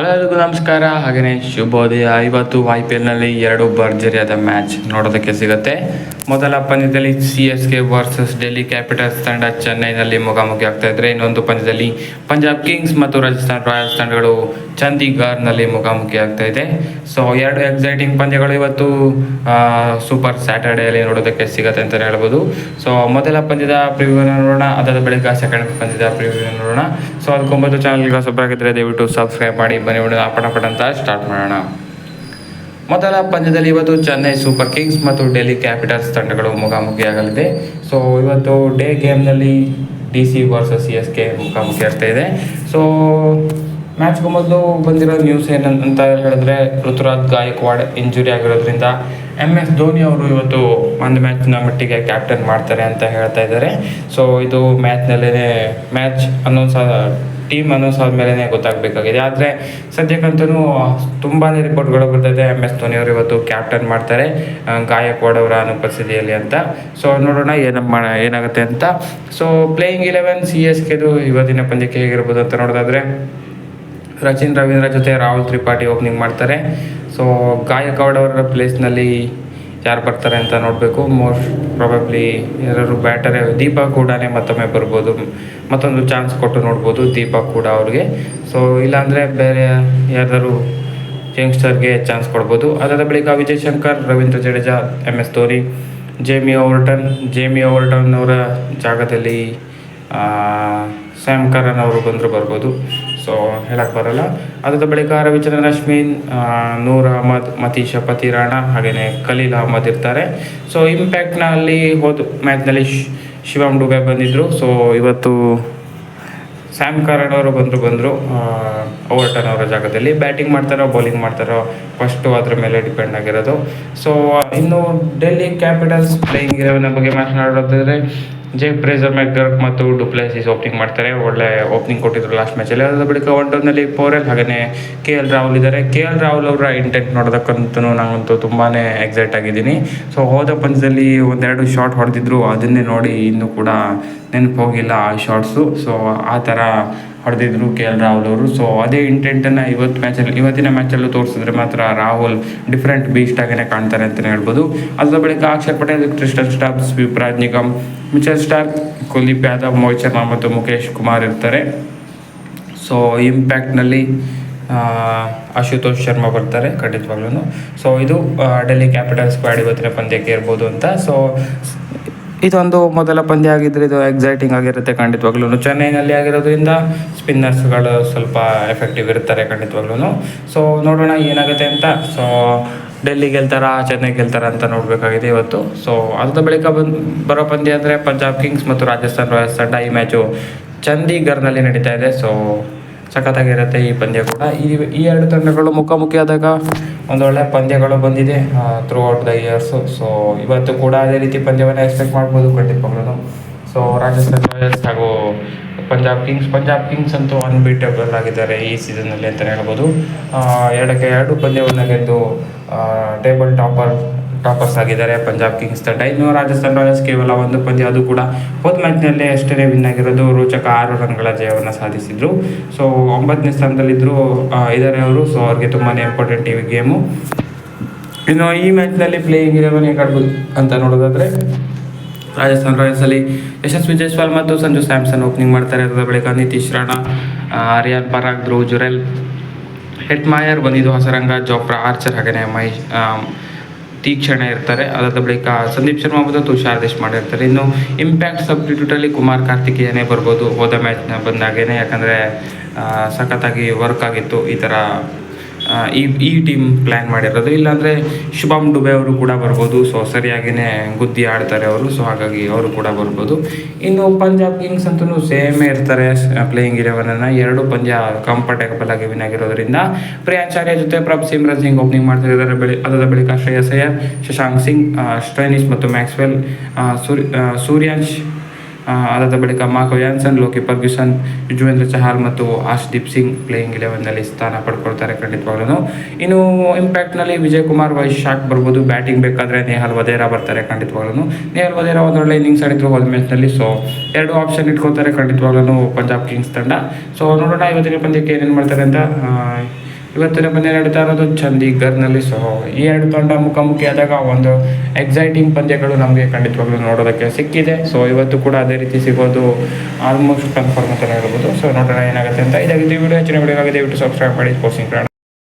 Hello ಎಲ್ಲರಿಗೂ ನಮಸ್ಕಾರ ಹಾಗೆಯೇ ಶುಭೋದಯ. ಇವತ್ತು ಐ ಪಿ ಎಲ್ನಲ್ಲಿ ಎರಡು ಭರ್ಜರಿಯಾದ ಮ್ಯಾಚ್ ನೋಡೋದಕ್ಕೆ ಸಿಗುತ್ತೆ. ಮೊದಲ ಪಂದ್ಯದಲ್ಲಿ C S K versus Delhi capitals ತಂಡ ಚೆನ್ನೈನಲ್ಲಿ ಮುಖಾಮುಖಿ ಆಗ್ತಾ ಇದ್ರೆ ಇನ್ನೊಂದು ಪಂದ್ಯದಲ್ಲಿ ಪಂಜಾಬ್ ಕಿಂಗ್ಸ್ ಮತ್ತು ರಾಜಸ್ಥಾನ್ ರಾಯಲ್ಸ್ ತಂಡಗಳು ಚಂಡೀಗಢ್ನಲ್ಲಿ ಮುಖಾಮುಖಿ ಆಗ್ತಾ ಇದೆ. ಸೊ ಎರಡು ಎಕ್ಸೈಟಿಂಗ್ ಪಂದ್ಯಗಳು ಇವತ್ತು ಸೂಪರ್ ಸ್ಯಾಟರ್ಡೇಯಲ್ಲಿ ನೋಡೋದಕ್ಕೆ ಸಿಗುತ್ತೆ ಅಂತಲೇ ಹೇಳ್ಬೋದು. ಸೊ ಮೊದಲ ಪಂದ್ಯದ ಪ್ರಿವ್ಯೂನ ನೋಡೋಣ ಅದಾದ ಬಳಿಕ ಸೆಕೆಂಡ್ ಪಂದ್ಯದ ಪ್ರಿವ್ಯೂನ ನೋಡೋಣ. ಸೊ ಅದಕ್ಕೊಂಬತ್ತು ಚಾನಲ್ಗೆ ಸಬ್ರಾಗಿದ್ದರೆ ದಯವಿಟ್ಟು ಸಬ್ಸ್ಕ್ರೈಬ್ ಮಾಡಿ, ಬನ್ನಿ ಪಟ ಪಟ ಅಂತ ಸ್ಟಾರ್ಟ್ ಮಾಡೋಣ. ಮೊದಲ ಪಂದ್ಯದಲ್ಲಿ ಇವತ್ತು ಚೆನ್ನೈ ಸೂಪರ್ ಕಿಂಗ್ಸ್ ಮತ್ತು ಡೆಲ್ಲಿ ಕ್ಯಾಪಿಟಲ್ಸ್ ತಂಡಗಳು ಮುಖಾಮುಖಿಯಾಗಲಿದೆ. ಸೊ ಇವತ್ತು day ಗೇಮ್ನಲ್ಲಿ D C versus C S K ಮುಖಾಮುಖಿ ಆಗ್ತಾ ಇದೆ ಸೊ ಮ್ಯಾಚ್ಗೂ ಮೊದಲು ಬಂದಿರೋ ನ್ಯೂಸ್ ಏನಂತ ಹೇಳಿದ್ರೆ ಋತುರಾಜ್ ಗಾಯಕ್ವಾಡ್ ಇಂಜುರಿ ಆಗಿರೋದ್ರಿಂದ ಎಂ ಎಸ್ ಧೋನಿ ಅವರು ಇವತ್ತು ಒಂದು ಮ್ಯಾಚ್ನ ಮಟ್ಟಿಗೆ ಕ್ಯಾಪ್ಟನ್ ಮಾಡ್ತಾರೆ ಅಂತ ಹೇಳ್ತಾ ಇದ್ದಾರೆ. ಸೊ ಇದು ಮ್ಯಾಚ್ನಲ್ಲೇ ಮ್ಯಾಚ್ ಅನೌನ್ಸ್ ಟೀಮ್ ಅನೌನ್ಸ್ ಮೇಲೆ ಗೊತ್ತಾಗಬೇಕಾಗಿದೆ. ಆದರೆ ಸದ್ಯಕ್ಕಂತೂ ತುಂಬಾ ರಿಪೋರ್ಟ್ಗಳು ಬರ್ತದೆ. ಎಂ ಎಸ್ ಧೋನಿ ಅವರು ಇವತ್ತು ಕ್ಯಾಪ್ಟನ್ ಮಾಡ್ತಾರೆ. ಗಾಯ ಗಾಯಕ್ವಾಡ್ ಅವರ ಅನುಪಸ್ಥಿತಿಯಲ್ಲಿ ಅಂತ. ಸೊ ನೋಡೋಣ ಏನು ಏನಾಗುತ್ತೆ ಅಂತ. So playing eleven C S ಕೆದು ಇವತ್ತಿನ ಪಂದ್ಯಕ್ಕೆ ಹೇಗಿರ್ಬೋದು ಅಂತ ನೋಡೋದಾದ್ರೆ, ರಚಿನ್ ರವೀಂದ್ರ ಜೊತೆ ರಾಹುಲ್ ತ್ರಿಪಾಠಿ ಓಪನಿಂಗ್ ಮಾಡ್ತಾರೆ. ಸೊ ಗಾಯಕ್ವಾಡ್ ಅವರ ಪ್ಲೇಸ್ನಲ್ಲಿ ಯಾರು ಬರ್ತಾರೆ ಅಂತ ನೋಡಬೇಕು. ಮೋಸ್ಟ್ ಪ್ರಾಬಬ್ಲಿ ಯಾರು ಬ್ಯಾಟರೇ ದೀಪ ಕೂಡ ಮತ್ತೊಮ್ಮೆ ಬರ್ಬೋದು. ಮತ್ತೊಂದು ಚಾನ್ಸ್ ಕೊಟ್ಟು ನೋಡ್ಬೋದು ದೀಪ ಕೂಡ ಅವ್ರಿಗೆ. ಸೊ ಇಲ್ಲಾಂದರೆ ಬೇರೆ ಯಾರ್ದಾರು ಯಂಗ್ಸ್ಟರ್ಗೆ ಚಾನ್ಸ್ ಕೊಡ್ಬೋದು. ಅದಾದ ಬಳಿಕ Vijay Shankar, Ravindra Jadeja M S Dhoni Jamie Overton Jamie Overton ಅವರ ಜಾಗದಲ್ಲಿ ಸ್ಯಾಮ್ ಕರನ್ ಅವರು ಬಂದರೂ ಬರ್ಬೋದು. ಸೊ ಹೇಳಕ್ಕೆ ಬರಲ್ಲ. ಅದಾದ ಬಳಿಕ ರವಿಚಂದ್ರನ್, ಅಶ್ವಿನ್ ನೂರ್ ಅಹಮದ್, ಮತೀಶ, ಪತಿ ರಾಣಾ ಹಾಗೆಯೇ ಖಲೀಲ್ ಅಹಮದ್ ಇರ್ತಾರೆ. ಸೊ ಇಂಪ್ಯಾಕ್ಟ್ನಲ್ಲಿ ಹೋದ ಮ್ಯಾಚ್ನಲ್ಲಿ ಶಿವಮ್ ಡುಬೆ ಬಂದಿದ್ದರು ಸೊ ಇವತ್ತು ಸ್ಯಾಮ್ ಕರಣ್ ಅವರು ಬಂದರು ಬಂದರು ಓವರ್ಟನ್ ಅವರ ಜಾಗದಲ್ಲಿ. ಬ್ಯಾಟಿಂಗ್ ಮಾಡ್ತಾರೋ ಬೌಲಿಂಗ್ ಮಾಡ್ತಾರೋ ಫಸ್ಟು ಅದರ ಮೇಲೆ ಡಿಪೆಂಡ್ ಆಗಿರೋದು. ಸೊ ಇನ್ನು ಡೆಲ್ಲಿ ಕ್ಯಾಪಿಟಲ್ಸ್ ಪ್ಲೇಯಿಂಗ್ ಇಲೆವೆನ್ ಬಗ್ಗೆ ಮಾತನಾಡೋದಾದ್ರೆ ಜೇ ಪ್ರೇಸರ್ ಮ್ಯಾಕ್ಡರ್ಕ್ ಮತ್ತು ಡುಪ್ಲೈಸಿಸ್ ಓಪನಿಂಗ್ ಮಾಡ್ತಾರೆ. ಒಳ್ಳೆ ಓಪನಿಂಗ್ ಕೊಟ್ಟಿದ್ರು ಲಾಸ್ಟ್ ಮ್ಯಾಚಲ್ಲಿ ಅದಾದ ಬಳಿಕ ಒನ್ ಡೌನಲ್ಲಿ ಪೋರೆಲ್ ಹಾಗೆಯೇ ಕೆ ಎಲ್ ರಾಹುಲ್ ಇದ್ದಾರೆ. ಕೆ ಎಲ್ ರಾಹುಲ್ ಅವರ ಇಂಟೆಂಟ್ ನೋಡೋದಕ್ಕಂತೂ ನಾನಂತೂ ತುಂಬಾ ಎಕ್ಸೈಟ್ ಆಗಿದ್ದೀನಿ. ಸೊ ಹೋದ ಪಂದ್ಯದಲ್ಲಿ ಒಂದೆರಡು ಶಾರ್ಟ್ ಹೊಡೆದಿದ್ರು. ಅದನ್ನೇ ನೋಡಿ ಇನ್ನೂ ಕೂಡ ನೆನಪು ಹೋಗಿಲ್ಲ ಆ ಶಾರ್ಟ್ಸು ಸೊ ಆ ಥರ ಹೊಡೆದಿದ್ರು ಕೆ ಎಲ್ ರಾಹುಲ್ ಅವರು. ಸೊ ಅದೇ ಇಂಟೆಂಟನ್ನು ಇವತ್ತು ಮ್ಯಾಚಲ್ಲಿ ಇವತ್ತಿನ ಮ್ಯಾಚಲ್ಲೂ ತೋರಿಸಿದ್ರೆ ಮಾತ್ರ ರಾಹುಲ್ ಡಿಫ್ರೆಂಟ್ ಬೀಸ್ಟ್ ಆಗೇ ಕಾಣ್ತಾರೆ ಅಂತಲೇ ಹೇಳ್ಬೋದು. ಅದರ ಬಳಿಕ ಅಕ್ಷರ್ ಪಟೇಲ್ ಕ್ರಿಸ್ಟನ್ ಸ್ಟಾಪ್ ರಾಜ್ ನಿಗಮ್, ಮಿಚಲ್ ಸ್ಟಾರ್ ಕುಲ್ದೀಪ್ ಯಾದವ್, ಮೋಹಿತ್ ಶರ್ಮಾ ಮತ್ತು ಮುಖೇಶ್ ಕುಮಾರ್ ಇರ್ತಾರೆ. ಸೊ ಇಂಪ್ಯಾಕ್ಟ್ನಲ್ಲಿ ಅಶುತೋಷ್ ಶರ್ಮಾ ಬರ್ತಾರೆ ಖಂಡಿತವಾಗ್ಲೂ ಸೊ ಇದು ಡೆಲ್ಲಿ ಕ್ಯಾಪಿಟಲ್ಸ್ ಸ್ಕ್ವಾಡ್ ಇವತ್ತಿನ ಪಂದ್ಯಕ್ಕೆ ಇರ್ಬೋದು ಅಂತ. ಸೊ ಇದೊಂದು ಮೊದಲ ಪಂದ್ಯ ಆಗಿದ್ರೆ ಇದು ಎಕ್ಸೈಟಿಂಗ್ ಆಗಿರುತ್ತೆ ಖಂಡಿತವಾಗ್ಲೂ. ಚೆನ್ನೈನಲ್ಲಿ ಆಗಿರೋದ್ರಿಂದ ಸ್ಪಿನ್ನರ್ಸ್ಗಳು ಸ್ವಲ್ಪ ಎಫೆಕ್ಟಿವ್ ಇರ್ತಾರೆ ಖಂಡಿತವಾಗ್ಲೂ ಸೊ ನೋಡೋಣ ಏನಾಗುತ್ತೆ ಅಂತ. ಸೊ ಡೆಲ್ಲಿ ಗೆಲ್ತಾರ ಚೆನ್ನೈ ಗೆಲ್ತಾರ ಅಂತ ನೋಡಬೇಕಾಗಿದೆ ಇವತ್ತು. ಸೊ ಅರ್ಧ ಬಳಿಕ ಬಂದು ಬರೋ ಪಂದ್ಯ ಅಂದರೆ ಪಂಜಾಬ್ ಕಿಂಗ್ಸ್ ಮತ್ತು ರಾಜಸ್ಥಾನ್ ರಾಯಲ್ಸ್ ತಂಡ ಈ ಮ್ಯಾಚು ಚಂಡೀಗರ್ನಲ್ಲಿ ನಡೀತಾ ಇದೆ. ಸೊ ಸಖತ್ತಾಗಿರುತ್ತೆ ಈ ಪಂದ್ಯ ಕೂಡ. ಈ ಈ ಎರಡು ತಂಡಗಳು ಮುಖಾಮುಖಿ ಆದಾಗ ಒಂದೊಳ್ಳೆ ಪಂದ್ಯಗಳು ಬಂದಿದೆ throughout the years so ಇವತ್ತು ಕೂಡ ಅದೇ ರೀತಿ ಪಂದ್ಯವನ್ನು ಎಕ್ಸ್ಪೆಕ್ಟ್ ಮಾಡ್ಬೋದು ಖಂಡಿತವಾಗ್ಲೂ ಸೊ ರಾಜಸ್ಥಾನ್ ರಾಯಲ್ಸ್ ಹಾಗೂ ಪಂಜಾಬ್ ಕಿಂಗ್ಸ್ ಪಂಜಾಬ್ ಕಿಂಗ್ಸ್ ಅಂತೂ ಅನ್ಬೀಟಬಲ್ ಆಗಿದ್ದಾರೆ ಈ ಸೀಸನ್ನಲ್ಲಿ ಅಂತಲೇ ಹೇಳ್ಬೋದು. ಎರಡಕ್ಕೆ ಎರಡು ಪಂದ್ಯವನ್ನು ಗೆದ್ದು ಟೇಬಲ್ ಟಾಪರ್ ಟಾಪರ್ಸ್ ಆಗಿದ್ದಾರೆ. ಪಂಜಾಬ್ ಕಿಂಗ್ಸ್ ತಂಡ ಇನ್ನು ರಾಜಸ್ಥಾನ್ ರಾಯಲ್ಸ್ ಕೇವಲ ಒಂದು ಪಂದ್ಯ. ಅದು ಕೂಡ ಹೋದ ಮ್ಯಾಚ್ನಲ್ಲೇ ಅಷ್ಟೇ ವಿನ್ ಆಗಿರೋದು ರೋಚಕ ಆರು ರನ್ಗಳ ಜಯವನ್ನು ಸಾಧಿಸಿದ್ರು. ಸೊ ಒಂಬತ್ತನೇ ಸ್ಥಾನದಲ್ಲಿದ್ದರು ಇದ್ದಾರೆ ಅವರು. ಸೊ ಅವ್ರಿಗೆ ತುಂಬಾ ಇಂಪಾರ್ಟೆಂಟ್ ಈ ಗೇಮು ಇನ್ನು ಈ ಮ್ಯಾಚ್ನಲ್ಲಿ ಪ್ಲೇಯಿಂಗ್ ಇಲೆವೆನ್ ಹೇಗೆ ಅಂತ ನೋಡೋದಾದರೆ ರಾಜಸ್ಥಾನ್ ರಾಯಲ್ಸಲ್ಲಿ ಯಶಸ್ವಿ ಜೈಸ್ವಾಲ್ ಮತ್ತು ಸಂಜು ಸ್ಯಾಮ್ಸನ್ ಓಪನಿಂಗ್ ಮಾಡ್ತಾರೆ. ಅದರ ಬಳಿಕ ನಿತೀಶ್ ರಾಣಾ ಆರ್ಯಾನ್ ಪರಾಗ್ ಧ್ರುವ್ ಜುರೆಲ್ ಹೆಟ್ ಮಾಯರ್ ಬಂದಿದ್ದು ಹೊಸರಂಗ ಜೋಪ್ರಾ ಆರ್ಚರ್ ಹಾಗೆಯೇ ಆ, ತೀಕ್ಷಣ ಇರ್ತಾರೆ. ಅದಾದ ಬಳಿಕ ಸಂದೀಪ್ ಶರ್ಮಾ ಮತ್ತು ತುಷಾರ್ ದೇಶಪಾಂಡೆ ಇರ್ತಾರೆ. ಇನ್ನು ಇಂಪ್ಯಾಕ್ಟ್ ಸಬ್ಸ್ಟಿಟ್ಯೂಟಲ್ಲಿ ಕುಮಾರ್ ಕಾರ್ತಿಕೇಯನೇ ಬರ್ಬೋದು. ಹೋದ ಮ್ಯಾಚ್ನ ಬಂದಾಗೇನೆ. ಯಾಕಂದರೆ ಸಖತ್ತಾಗಿ ವರ್ಕ್ ಆಗಿತ್ತು ಈ ಥರ ಈ ಈ ಟೀಮ್ ಪ್ಲ್ಯಾನ್ ಮಾಡಿರೋದು. ಇಲ್ಲಾಂದರೆ ಶುಭಮ್ ಡುಬೆ ಅವರು ಕೂಡ ಬರ್ಬೋದು. ಸೊ ಸರಿಯಾಗಿಯೇ ಗುದ್ದಿ ಆಡ್ತಾರೆ ಅವರು. ಸೊ ಹಾಗಾಗಿ ಅವರು ಕೂಡ ಬರ್ಬೋದು. ಇನ್ನು ಪಂಜಾಬ್ ಕಿಂಗ್ಸ್ ಅಂತೂ ಸೇಮೇ ಇರ್ತಾರೆ ಪ್ಲೇಯಿಂಗ್ ಇಲೆವನನ್ನು ಎರಡು ಪಂದ್ಯ ಕಂಫರ್ಟೇಬಲ್ ಆಗಿ ವಿನ್ ಆಗಿರೋದ್ರಿಂದ ಪ್ರಿಯಾಂಚಾರ್ಯ ಜೊತೆ ಪ್ರಭ್ ಸಿಮ್ರನ್ ಸಿಂಗ್ ಓಪನಿಂಗ್ ಮಾಡ್ತಿದ್ದಾರೆ. ಬಳಿ, ಅದರ ಬಳಿಕ ಶ್ರೇಯಸ್ ಅಯ್ಯರ್, ಶಶಾಂಕ್ ಸಿಂಗ್ ಸ್ಟೈನಿಶ್ ಮತ್ತು ಮ್ಯಾಕ್ಸ್ವೆಲ್ ಸೂರ್ಯ ಸೂರ್ಯಾಂಶ್ ಅದಾದ ಬಳಿಕ Marco Jansen Lockie Ferguson Yuzvendra Chahal ಮತ್ತು ಆಶ್ದೀಪ್ ಸಿಂಗ್ ಪ್ಲೇಯಿಂಗ್ ಇಲೆವೆನ್ನಲ್ಲಿ ಸ್ಥಾನ ಪಡ್ಕೊಳ್ತಾರೆ ಖಂಡಿತವಾಗ್ಲೂ ಇನ್ನು ಇಂಪ್ಯಾಕ್ಟ್ನಲ್ಲಿ ವಿಜಯ್ ಕುಮಾರ್ ವೈಶಾಖ್ ಬರ್ಬೋದು. ಬ್ಯಾಟಿಂಗ್ ಬೇಕಾದರೆ ನೇಹಲ್ ವದೇರಾ ಬರ್ತಾರೆ ಖಂಡಿತವಾಗ್ಲೂ ನೇಹಲ್ ವದೇರಾ ಒಂದೊಳ್ಳೆ ಇನ್ನಿಂಗ್ಸ್ ಆಡಿದ್ರು ಹೋದ ಮ್ಯಾಚ್ನಲ್ಲಿ ಸೊ ಎರಡು ಆಪ್ಷನ್ ಇಟ್ಕೊತಾರೆ ಖಂಡಿತವಾಗ್ಲೂ ಪಂಜಾಬ್ ಕಿಂಗ್ಸ್ ತಂಡ. ಸೊ ನೋಡೋಣ, ಇವತ್ತಿನ ಪಂದ್ಯಕ್ಕೆ ಏನೇನು ಮಾಡ್ತಾರೆ ಅಂತ ಇವತ್ತಿನ ಪಂದ್ಯ ನಡೀತಾ ಇರೋದು ಚಂಡೀಗಢ್ನಲ್ಲಿ. ಸಹ ಈ ಎರಡು ತಂಡ ಮುಖಾಮುಖಿಯಾದಾಗ ಒಂದು ಎಕ್ಸೈಟಿಂಗ್ ಪಂದ್ಯಗಳು ನಮಗೆ ಖಂಡಿತವಾಗ್ಲೂ ನೋಡೋದಕ್ಕೆ ಸಿಕ್ಕಿದೆ. ಸೊ ಇವತ್ತು ಕೂಡ ಅದೇ ರೀತಿ ಸಿಗೋದು ಆಲ್ಮೋಸ್ಟ್ ಕನ್ಫರ್ಮ್ ಅಂತಲೇ ಹೇಳ್ಬೋದು. ಸೊ ನೋಡೋಣ ಏನಾಗುತ್ತೆ ಅಂತ. ಇದಾಗಿದೆ ವಿಡಿಯೋ ಹೆಚ್ಚಿನ ವಿಡಿಯೋ ಆಗಿದೆ ಸಬ್ಸ್ಕ್ರೈಬ್ ಮಾಡಿ. ಸ್ಪೋರ್ಟ್ಸಿಂಗ್